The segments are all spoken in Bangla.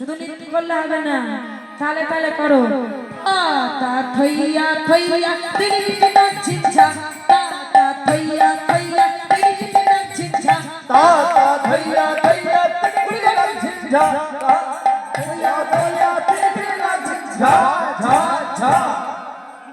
শুধু নৃত্য করলে হবে না তালে তালে করো। তা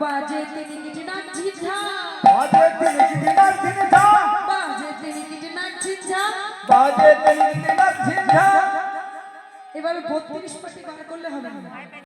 বাজে বাজে বাজে বাজে এভাবে বত্রিশ পাটি বার করলে হবে না।